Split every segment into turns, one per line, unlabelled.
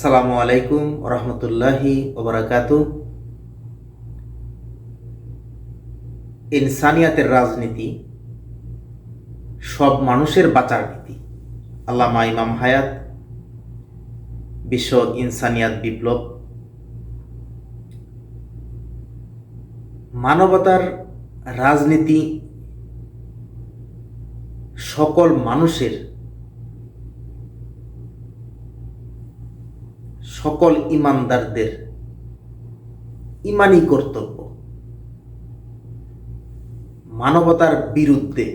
আসসালামু আলাইকুম রহমতুল্লাহি ওবরাকাতু। ইনসানিয়াতের রাজনীতি সব মানুষের বাঁচার নীতি। আল্লামা ইমাম হায়াত, বিশ্ব ইনসানিয়াত বিপ্লব। মানবতার রাজনীতি সকল মানুষের সকল ইমানদারদের ইমানি কর্তব্য। মানবতার বিরুদ্ধে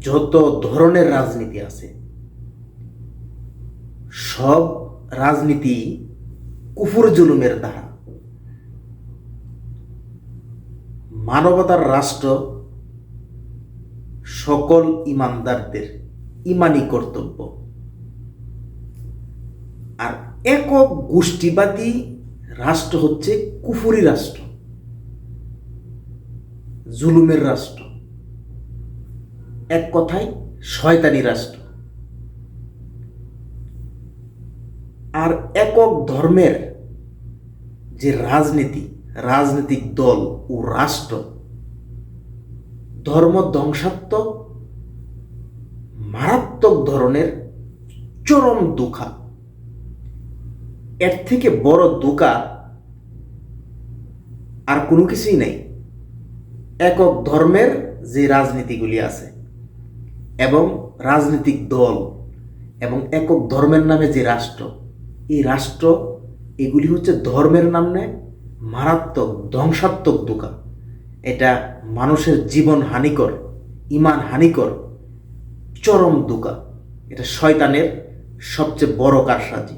যত ধরনের রাজনীতি আছে, সব রাজনীতি কুফুর জুলুমের দ্বারা। মানবতার রাষ্ট্র সকল ইমানদারদের ইমানি কর্তব্য। আর একক গোষ্ঠীবাদী রাষ্ট্র হচ্ছে কুফুরি রাষ্ট্র, জুলুমের রাষ্ট্র। এক কথায়, শয়তানি রাষ্ট্র। আর একক ধর্মের যে রাজনীতি, রাজনৈতিক দল ও রাষ্ট্র, ধর্ম ধ্বংসাত্মক, মারাত্মক ধরনের চরম দুঃখা এর থেকে বড় দোকা আর কোনো কিছুই নেই। একক ধর্মের যে রাজনীতিগুলি আছে এবং রাজনৈতিক দল এবং একক ধর্মের নামে যে রাষ্ট্র, এই রাষ্ট্র এগুলি হচ্ছে ধর্মের নামে মারাত্মক, ধ্বংসাত্মক দোকা এটা মানুষের জীবন হানিকর, ইমান হানিকর, চরম দোকা এটা শয়তানের সবচেয়ে বড় কারসাজি।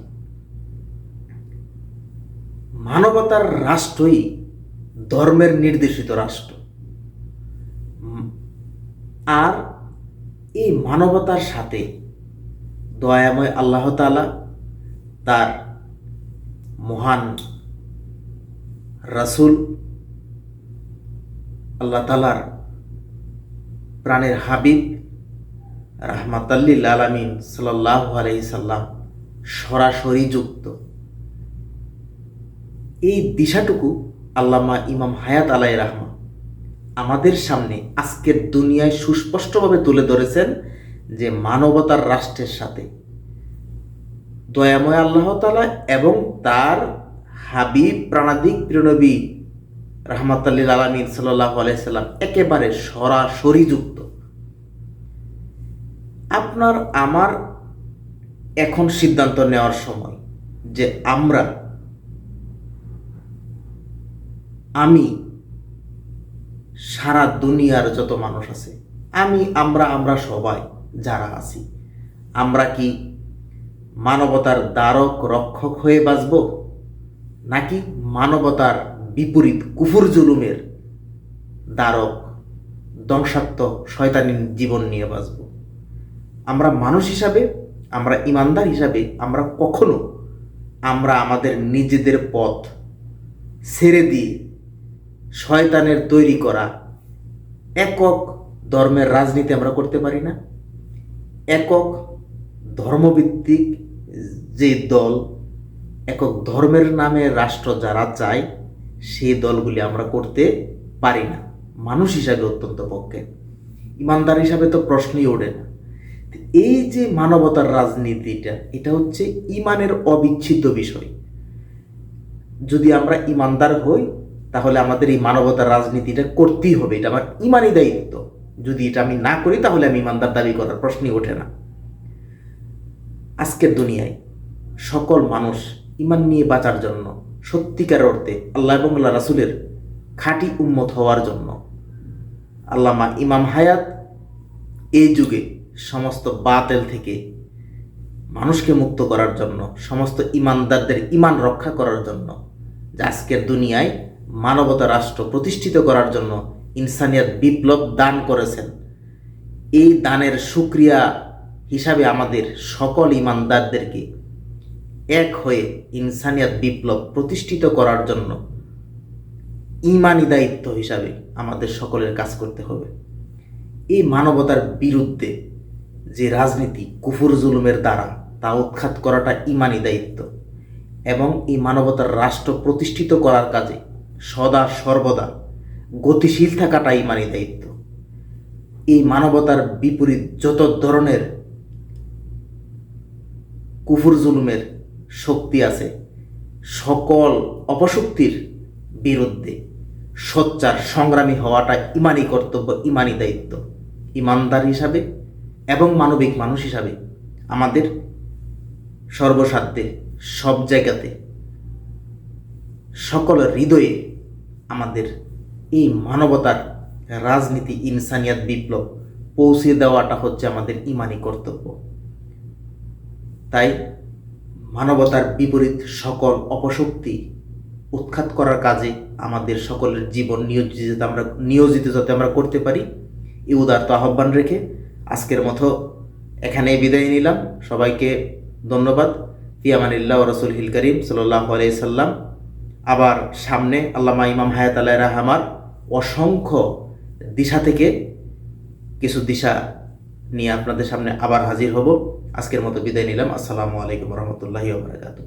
মানবতার রাষ্ট্রই ধর্মের নির্দেশিত রাষ্ট্র। আর এই মানবতার সাথে দয়াময় আল্লাহ তাআলা তার মহান রাসূল আল্লাহ তালার প্রাণের হাবিব রাহমাতাল্লিল আলামিন সাল্লাহ আলাইসাল্লাম সরাসরি যুক্ত। এই দিশাটুকু আল্লামা ইমাম হায়াত আলাই রাহমা আমাদের সামনে আজকের দুনিয়ায় সুস্পষ্টভাবে তুলে ধরেছেন যে মানবতার রাষ্ট্রের সাথে। দয়াময় আল্লাহ তালা এবং তার হাবিব, প্রাণাদিক প্রিয়নবী রহমাতাল্লিল আলমিন সাল্লাহ আলাইসাল্লাম একেবারে সরাসরি যুক্ত। আপনার, আমার এখন সিদ্ধান্ত নেওয়ার সময় যে আমরা আমি, সারা দুনিয়ার যত মানুষ আছে, আমি, আমরা আমরা সবাই যারা আছি, আমরা কি মানবতার দ্বারক রক্ষক হয়ে বাঁচব? নাকি মানবতার বিপরীত কুফুর জুলুমের দ্বারক ধ্বংসাত্মক শয়তানি জীবন নিয়ে বাঁচব? আমরা মানুষ হিসাবে, আমরা ইমানদার হিসাবে, আমরা কখনো, আমরা আমাদের নিজেদের পথ ছেড়ে দিয়ে শয়তানের তৈরি করা একক ধর্মের রাজনীতি আমরা করতে পারি না। একক ধর্মভিত্তিক যে দল, একক ধর্মের নামে রাষ্ট্র যারা চায়, সেই দলগুলি আমরা করতে পারি না। মানুষ হিসাবে অত্যন্ত পক্ষে। ইমানদার হিসাবে তো প্রশ্নই ওঠে না। এই যে মানবতার রাজনীতিটা, এটা হচ্ছে ইমানের অবিচ্ছেদ্য বিষয়। যদি আমরা ইমানদার হই তাহলে আমাদের এই মানবতার রাজনীতিটা করতেই হবে, এটা আমার ইমানই দায়িত্ব। যদি এটা আমি না করি, তাহলে আমি ইমানদার দাবি করার প্রশ্নই ওঠে না। আজকের দুনিয়ায় সকল মানুষ ইমান নিয়ে বাঁচার জন্য, সত্যিকার অর্থে আল্লাহ এবং আল্লাহ রাসুলের খাঁটি উম্মত হওয়ার জন্য আল্লামা ইমাম হায়াত এই যুগে সমস্ত বাতেল থেকে মানুষকে মুক্ত করার জন্য, সমস্ত ইমানদারদের ইমান রক্ষা করার জন্য যে আজকের দুনিয়ায় মানবতা রাষ্ট্র প্রতিষ্ঠিত করার জন্য ইনসানিয়াত বিপ্লব দান করেছেন। এই দানের সুক্রিয়া হিসাবে আমাদের সকল ইমানদারদেরকে এক হয়ে ইনসানিয়াত বিপ্লব প্রতিষ্ঠিত করার জন্য ইমানি দায়িত্ব হিসাবে আমাদের সকলের কাজ করতে হবে। এই মানবতার বিরুদ্ধে যে রাজনীতি, কুফুর জুলুমের দ্বারা তা উৎখাত করাটা ইমানি দায়িত্ব এবং এই মানবতার রাষ্ট্র প্রতিষ্ঠিত করার কাজে সদা সর্বদা গতিশীল থাকাটাই ইমানি দায়িত্ব। এই মানবতার বিপরীত যত ধরনের কুফুর জুলুমের শক্তি আছে, সকল অপশক্তির বিরুদ্ধে সোচ্চার সংগ্রামী হওয়াটা ইমানি কর্তব্য, ইমানি দায়িত্ব। ইমানদার হিসাবে এবং মানবিক মানুষ হিসাবে আমাদের সর্বসাধ্যে সব জায়গাতে সকল হৃদয়ে আমাদের এই মানবতার রাজনীতি ইনসানিয়াত বিপ্লব পৌঁছে দেওয়াটা হচ্ছে আমাদের ইমানি কর্তব্য। তাই মানবতার বিপরীত সকল অপশক্তি উৎখাত করার কাজে আমাদের সকলের জীবন নিয়োজিত যাতে আমরা, নিয়োজিত যাতে আমরা করতে পারি এই উদারত আহ্বান রেখে আজকের মতো এখানে বিদায় নিলাম। সবাইকে ধন্যবাদ। ফিয়ামানিল্লাহ রসুল হিল করিম সাল্লাহ সাল্লাম। আবার সামনে আল্লামা ইমাম হায়াত আল্লাহ রাহামার অসংখ্য দিশা থেকে কিছু দিশা নিয়ে আপনাদের সামনে আবার হাজির হব। আজকের মতো বিদায় নিলাম। আসসালামু আলাইকুম রহমতুল্লাহি ওবরাকাতুহ